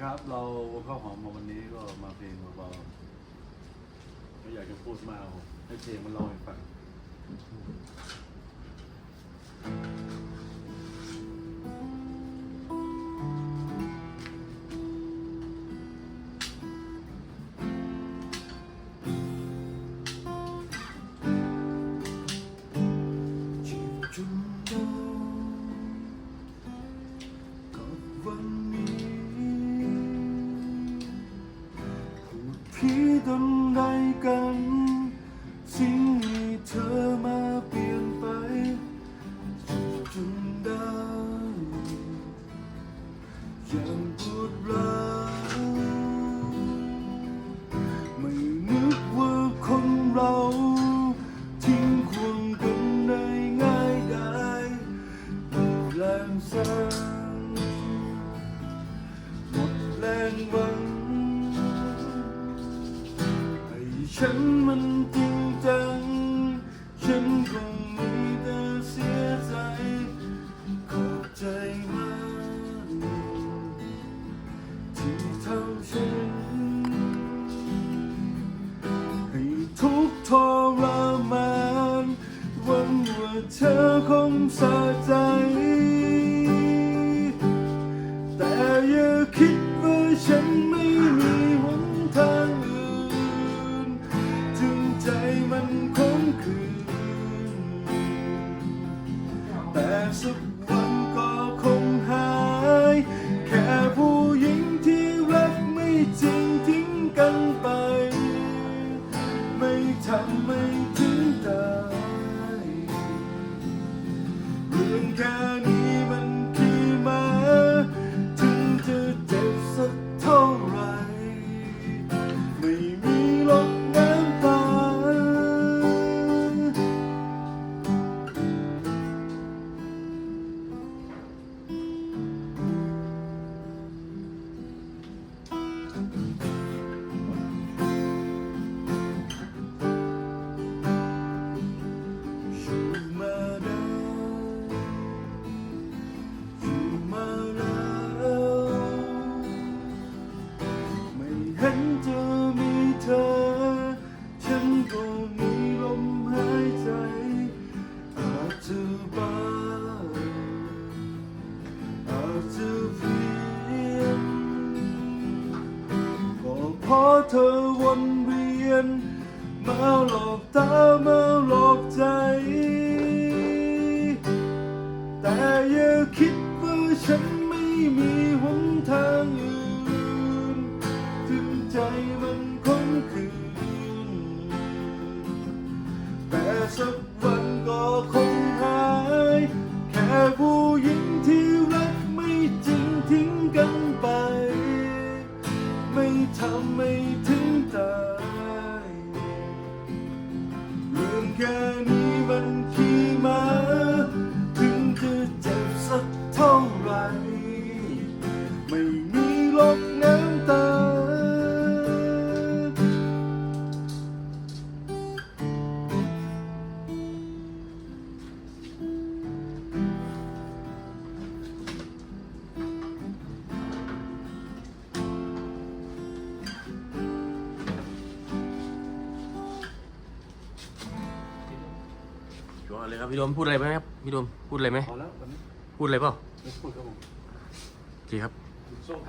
ครับ เราข้าวหอมมาวันนี้ก็มาเพลงเบาๆไม่อยากจะพูดมากให้เพลงมันเล่าให้ฟัง พีดนใดกัน สิ่งที่เธอมาเปลี่ยนไปจุนดายังปวดร้าวไม่นึกว่าคนเราทิ้งควงกันได้ง่ายได้แรงสร้างหมดแรงหวัง ฉันมันจริงจัง ฉันคงมีแต่เสียใจ ขอบใจมากที่ทำฉัน ให้ทุกทรมานหวังว่าเธอคงสะใจ แต่อย่าคิดว่าฉันไม่ แ Mm-hmm. พราะเธอวนเวียน มาหลอกตามาหลอกใจ แต่อย่าคิดว่าฉันไม่มีหนทางอื่น ถึงใจมันคงคืนแต่สักวัน ทำไม่ถึงตายเรื่องแค่นี้มันขี่มาถึงจะเจ็บสักเท่าไร ไม่มีลบน้ำ ก่อนเลยครับพี่โดมพูดอะไรไหมครับพี่โดมพูดอะไรไหมพอแล้ววันนี้พูดอะไรเปล่าไม่พูดครับผมโอเคครับโซ่ครับ